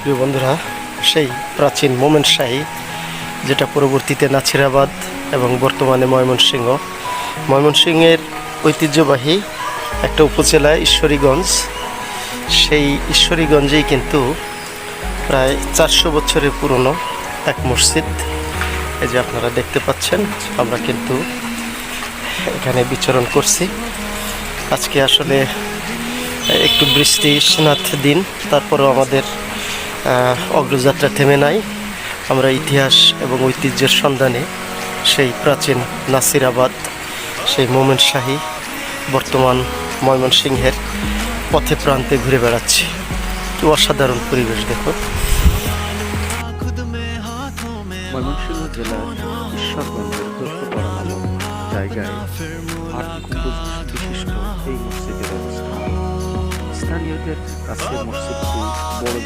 প্রিয় বন্ধুরা, সেই প্রাচীন মোমেন শাহী, যেটা পরবর্তীতে নাছিরাবাদ এবং বর্তমানে ময়মনসিংহ। ময়মনসিংহের ঐতিহ্যবাহী একটা উপজেলা ঈশ্বরীগঞ্জ। সেই ঈশ্বরীগঞ্জেই কিন্তু প্রায় চারশো বছরের পুরনো এক মসজিদ। এই যে আপনারা দেখতে পাচ্ছেন, আমরা কিন্তু এখানে বিচরণ করছি। আজকে আসলে একটু বৃষ্টি, স্নাত দিন, তারপরেও আমাদের অগ্রযাত্রা থেমে নাই। আমরা ইতিহাস এবং ঐতিহ্যের সন্ধানে সেই প্রাচীন নাসিরাবাদ, সেই মোমেন শাহী, বর্তমান ময়মনসিংহের পথে প্রান্তে ঘুরে বেড়াচ্ছি। অসাধারণ পরিবেশ দেখো ময়মনসিংহ জেলার ঈশ্বরগঞ্জের জায়গায় স্থানীয়দের কাছে মসজিদটি বড়